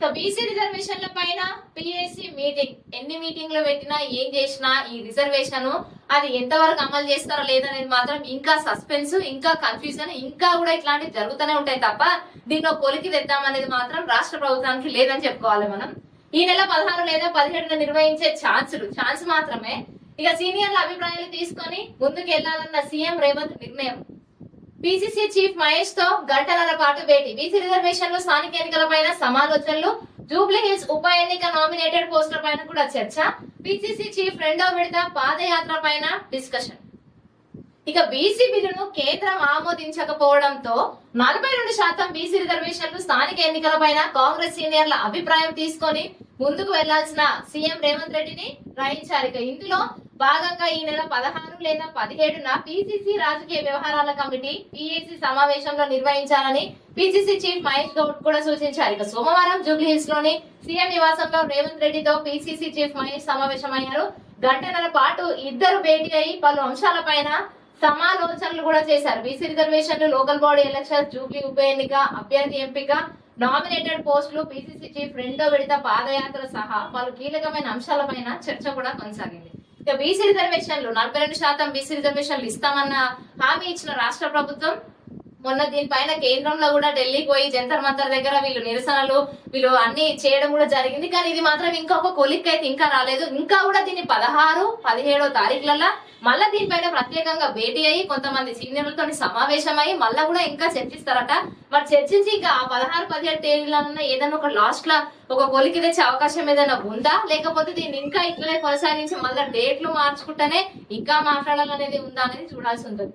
ఇక బీసీ రిజర్వేషన్ల పైన పిఎస్సి మీటింగ్ ఎన్ని మీటింగ్లు పెట్టినా ఏం చేసినా ఈ రిజర్వేషన్ అది ఎంతవరకు అమలు చేస్తారో లేదనేది మాత్రం ఇంకా సస్పెన్స్ ఇంకా కన్ఫ్యూజన్ ఇంకా కూడా ఇట్లాంటివి జరుగుతూనే ఉంటాయి తప్ప దీనిలో కొలికి తెద్దామనేది మాత్రం రాష్ట్ర ప్రభుత్వానికి లేదని చెప్పుకోవాలి మనం. ఈ నెల పదహారు లేదా పదిహేడున నిర్వహించే ఛాన్సులు ఛాన్స్ మాత్రమే. ఇక సీనియర్ల అభిప్రాయాలు తీసుకొని ముందుకు వెళ్ళాలన్న సీఎం రేవంత్ నిర్ణయం. పిసిసి చీఫ్ మహేష్తో గంటల పాటు భేటీ. బీసీ రిజర్వేషన్లు స్థానిక ఎన్నికలపైన సమాలోచనలు జూబ్లీ హిల్స్ ఉప ఎన్నిక నామినేటెడ్ పోస్టుల పైన కూడా చర్చ. పిసిసి చీఫ్ రెండో విడత పాదయాత్ర పైన డిస్కషన్. ఇక బీసీ బిల్లును కేంద్రం ఆమోదించకపోవడంతో నలభై రెండు శాతం బీసీ రిజర్వేషన్లు స్థానిక ఎన్నికలపైన కాంగ్రెస్ సీనియర్ల అభిప్రాయం తీసుకొని ముందుకు వెళ్ళాల్సిన సీఎం రేవంత్ రెడ్డిని రాయించారు. ఇక ఇందులో భాగంగా ఈ నెల పదహారు లేదా పదిహేడున పిసిసి రాజకీయ వ్యవహారాల కమిటీ పిఏసి సమావేశంలో నిర్వహించాలని పిసిసి చీఫ్ మహేష్ గౌడ్ కూడా సూచించారు. ఇక సోమవారం జూబ్లీ హిల్స్లోని సీఎం నివాసంలో రేవంత్ రెడ్డితో పిసిసి చీఫ్ మహేష్ సమావేశమయ్యారు. గంటన్నర పాటు ఇద్దరు భేటీ అయి పలు అంశాలపైన సమాలోచనలు కూడా చేశారు. బీసీ రిజర్వేషన్లు లోకల్ బాడీ ఎలక్షన్ జూబ్లీ ఉప ఎన్నిక అభ్యర్థి ఎంపిక నామినేటెడ్ పోస్టులు పిసిసి చీఫ్ రెండో విడత పాదయాత్ర సహా పలు కీలకమైన అంశాలపైన చర్చ కూడా కొనసాగింది. ఇక బీసీ రిజర్వేషన్లు నలభై రెండు శాతం బీసీ రిజర్వేషన్లు ఇస్తామన్న హామీ ఇచ్చిన రాష్ట్ర ప్రభుత్వం మొన్న దీనిపైన కేంద్రంలో కూడా ఢిల్లీకి పోయి జంతర్ మంతర్ దగ్గర వీళ్ళు నిరసనలు వీళ్ళు అన్ని చేయడం కూడా జరిగింది. కానీ ఇది మాత్రం ఇంకా ఒక కొలిక్ అయితే ఇంకా రాలేదు. ఇంకా కూడా దీన్ని పదహారు పదిహేడో తారీఖులలో మళ్ళా దీనిపైన ప్రత్యేకంగా భేటీ అయ్యి కొంతమంది సీనియర్లతో సమావేశమై మళ్ళా కూడా ఇంకా చర్చిస్తారట. మరి చర్చించి ఇంకా ఆ పదహారు పదిహేడు తేదీలలో ఏదైనా ఒక లాస్ట్ లా ఒక కొలికి తెచ్చే అవకాశం ఏదైనా ఉందా? లేకపోతే దీన్ని ఇంకా ఇట్లనే కొనసాగించి మళ్ళీ డేట్లు మార్చుకుంటేనే ఇంకా మాట్లాడాలనేది ఉందా అనేది చూడాల్సి ఉంటుంది.